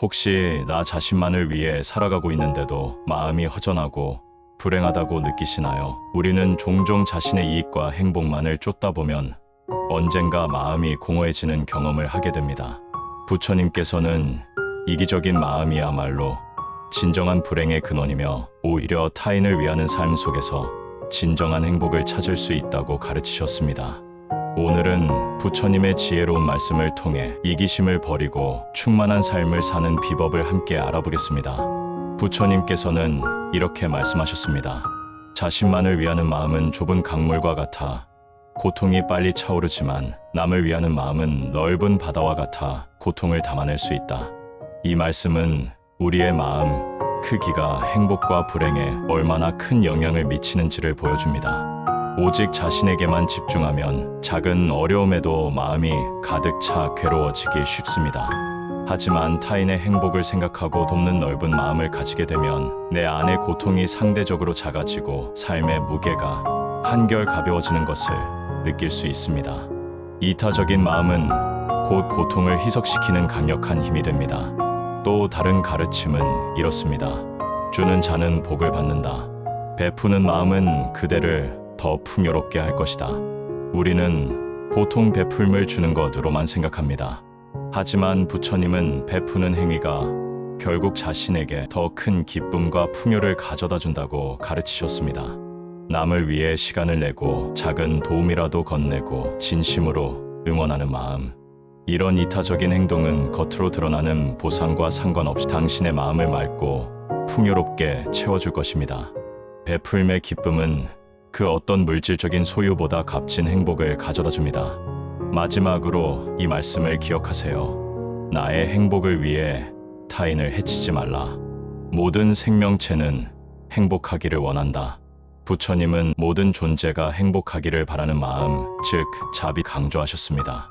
혹시 나 자신만을 위해 살아가고 있는데도 마음이 허전하고 불행하다고 느끼시나요? 우리는 종종 자신의 이익과 행복만을 쫓다 보면 언젠가 마음이 공허해지는 경험을 하게 됩니다. 부처님께서는 이기적인 마음이야말로 진정한 불행의 근원이며 오히려 타인을 위하는 삶 속에서 진정한 행복을 찾을 수 있다고 가르치셨습니다. 오늘은 부처님의 지혜로운 말씀을 통해 이기심을 버리고 충만한 삶을 사는 비법을 함께 알아보겠습니다. 부처님께서는 이렇게 말씀하셨습니다. 자신만을 위하는 마음은 좁은 강물과 같아 고통이 빨리 차오르지만 남을 위하는 마음은 넓은 바다와 같아 고통을 담아낼 수 있다. 이 말씀은 우리의 마음 크기가 행복과 불행에 얼마나 큰 영향을 미치는지를 보여줍니다. 오직 자신에게만 집중하면 작은 어려움에도 마음이 가득 차 괴로워지기 쉽습니다. 하지만 타인의 행복을 생각하고 돕는 넓은 마음을 가지게 되면 내 안의 고통이 상대적으로 작아지고 삶의 무게가 한결 가벼워지는 것을 느낄 수 있습니다. 이타적인 마음은 곧 고통을 희석시키는 강력한 힘이 됩니다. 또 다른 가르침은 이렇습니다. 주는 자는 복을 받는다. 베푸는 마음은 그대를 더 풍요롭게 할 것이다. 우리는 보통 베풀물 주는 것으로만 생각합니다. 하지만 부처님은 베푸는 행위가 결국 자신에게 더 큰 기쁨과 풍요를 가져다 준다고 가르치셨습니다. 남을 위해 시간을 내고 작은 도움이라도 건네고 진심으로 응원하는 마음. 이런 이타적인 행동은 겉으로 드러나는 보상과 상관없이 당신의 마음을 맑고 풍요롭게 채워줄 것입니다. 베풀매 기쁨은 그 어떤 물질적인 소유보다 값진 행복을 가져다 줍니다. 마지막으로 이 말씀을 기억하세요. 나의 행복을 위해 타인을 해치지 말라. 모든 생명체는 행복하기를 원한다. 부처님은 모든 존재가 행복하기를 바라는 마음, 즉 자비 강조하셨습니다.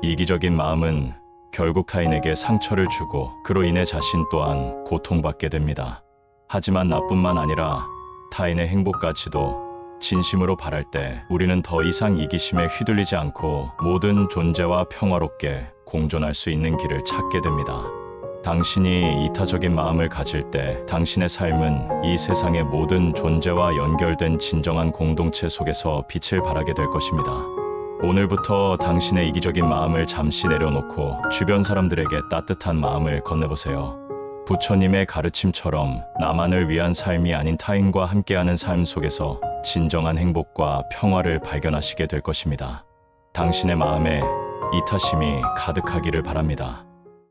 이기적인 마음은 결국 타인에게 상처를 주고 그로 인해 자신 또한 고통받게 됩니다. 하지만 나뿐만 아니라 타인의 행복까지도 진심으로 바랄 때 우리는 더 이상 이기심에 휘둘리지 않고 모든 존재와 평화롭게 공존할 수 있는 길을 찾게 됩니다. 당신이 이타적인 마음을 가질 때 당신의 삶은 이 세상의 모든 존재와 연결된 진정한 공동체 속에서 빛을 발하게 될 것입니다. 오늘부터 당신의 이기적인 마음을 잠시 내려놓고 주변 사람들에게 따뜻한 마음을 건네보세요. 부처님의 가르침처럼 나만을 위한 삶이 아닌 타인과 함께하는 삶 속에서 진정한 행복과 평화를 발견하시게 될 것입니다. 당신의 마음에 이타심이 가득하기를 바랍니다.